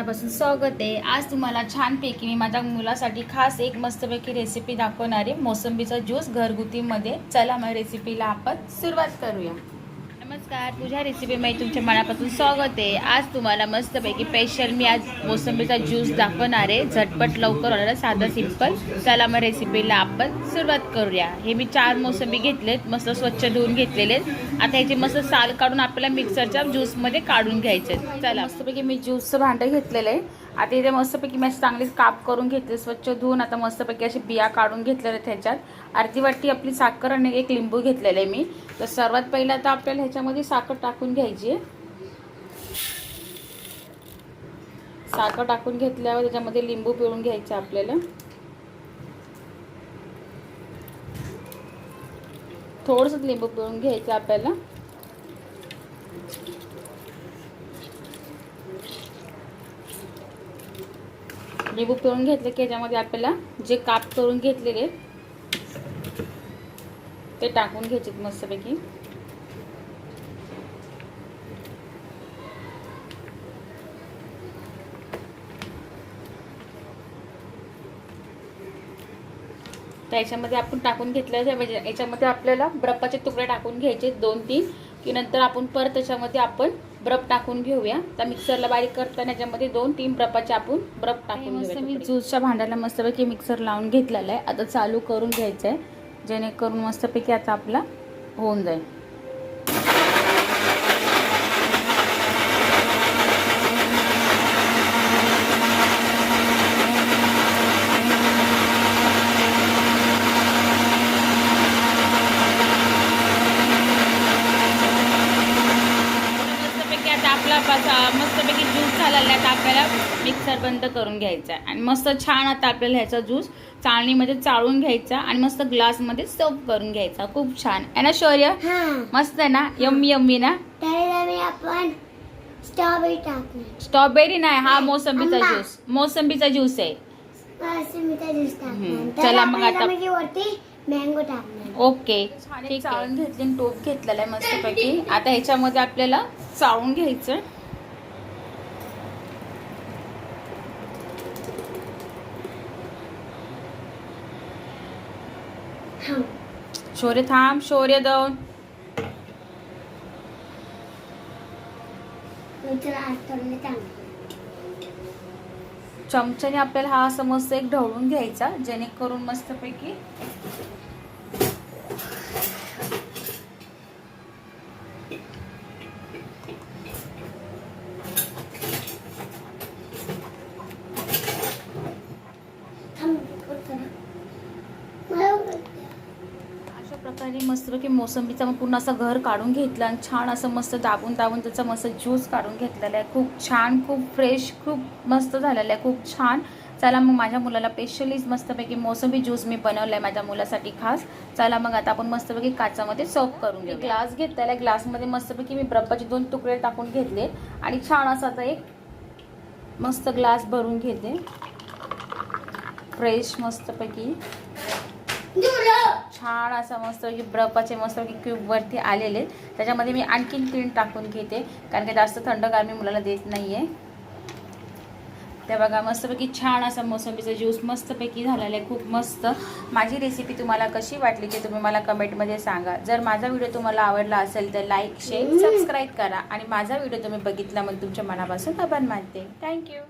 मनापासून स्वागत आहे. आज तुम्हाला छानपैकी मी माझ्या मुलासाठी खास एक मस्तपैकी रेसिपी दाखवणार आहे. मोसंबीचा ज्यूस घरगुतीमध्ये. चला मग रेसिपीला आपण सुरुवात करूया. नमस्कार. तुझ्या रेसिपीमध्ये तुमच्या मनापासून स्वागत आहे. आज तुम्हाला मस्तपैकी स्पेशल मी आज मोसंबीचा ज्यूस दाखवणार आहे. झटपट लवकर होणारा साधं सिंपल चला मग रेसिपीला आपण सुरुवात करूया. हे मी चार मोसंबी घेतलेत. मस्त स्वच्छ धुवून घेतलेले आहेत. आता ह्याची मस्त साल काढून आपल्याला मिक्सरच्या ज्यूसमध्ये काढून घ्यायचे आहेत. चला. मस्तपैकी मी ज्यूसचं भांडं घेतलेलं आहे. आता इथे मस्तपैकी मी असं काप करून घेतले. स्वच्छ धुवून आता मस्तपैकी अशी बिया काढून घेतलेल्या आहेत अर्धी वाटी आपली साखर आणि एक लिंबू घेतलेलं आहे मी. तर सर्वात पहिलं आता आपल्याला ह्याच्यामध्ये साखर टाकून घ्यायची. आहे साखर टाकून घेतल्यावर त्याच्यामध्ये लिंबू पिळून घ्यायचं आपल्याला. थोडंसं लिंबू पिळून घ्यायचं आपल्याला. लिंबू पिळून घेतलं की याच्यामध्ये आपल्याला जे काप करून घेतलेले ते टाकून घ्यायचे मस्तपैकी. तर याच्यामध्ये आपण टाकून घेतलं म्हणजे याच्यामध्ये आपल्याला बर्फाचे तुकडे टाकून घ्यायचे दोन तीन. की नंतर आपण परत त्याच्यामध्ये आपण बर्फ टाकून घेऊया. तर मिक्सरला बारीक करताना याच्यामध्ये दोन तीन बर्फाचे आपण बर्फ टाकून मस्त मी ज्यूसच्या भांड्याला मस्तपैकी मिक्सर लावून घेतलेला आहे. आता चालू करून घ्यायचं आहे जेणेकरून मस्तपैकी आता आपला होऊन जाईल. पासा- मस्तपैकी ज्यूस झालेला आहे आता आपल्याला मिक्सर बंद करून घ्यायचा आहे. आणि मस्त छान आता आपल्याला ह्याचा ज्यूस चाळणीमध्ये चाळून घ्यायचा आणि मस्त ग्लासमध्ये सर्व करून घ्यायचा. खूप छान. आहे ना शौर्य? मस्त आहे ना? यम्मी यम्मी ना? आपण स्ट्रॉबेरी टाकणार. स्ट्रॉबेरी नाही हा मोसंबीचा. ज्यूस मोसंबीचा ज्यूस आहे. चला मग आता- वरती मँगो टाकणार ओके. ठीक चाळून घेतली आणि टोप घेतलेला आहे मस्तपैकी. आता ह्याच्यामध्ये आपल्याला चाळून घ्यायचं हा. शौर्य थांब शौर्य दोन. चांगलं. चमच्याने आपल्याला हा असं मस्त एक ढवळून घ्यायचा जेणेकरून मस्तपैकी थांब कट करा मला अशा प्रकारे मस्तपैकी मोसंबीचा मग पूर्ण असं घर काढून घेतलं आणि छान असं मस्त दाबून दाबून त्याचा मस्त ज्यूस काढून घेतलेला आहे. खूप छान खूप फ्रेश खूप मस्त झालेलं आहे. खूप छान. चला मग माझ्या मुलाला स्पेशलीच मस्तपैकी मोसंबी ज्यूस मी बनवलं आहे माझ्या मुलासाठी खास. चला मग आता आपण मस्तपैकी काचामध्ये सर्व करून घेऊ ग्लास घेतलेला आहे. ग्लासमध्ये मस्तपैकी मी बर्फाचे दोन तुकडे टाकून घेतले. आणि छान असा आता एक मस्त ग्लास भरून घेते. फ्रेश मस्तपैकी छान असा मस्त बर्फाचे मस्त क्यूब वरती आलेले. त्याच्यामध्ये मी आणखीन क्रीम टाकून घेते. कारण की जास्त थंडगार मी मुलाला देत नाहीये. त्या बघा मस्तपैकी छान असा मोसंबीचा ज्यूस मस्तपैकी झालेला आहे. खूप मस्त. माझी रेसिपी तुम्हाला कशी वाटली ते तुम्ही मला कमेंटमध्ये सांगा. जर माझा व्हिडिओ तुम्हाला आवडला असेल तर लाईक शेअर सबस्क्राईब करा. आणि माझा व्हिडिओ तुम्ही बघितला मग तुमच्या मनापासून आभार मानते. थँक्यू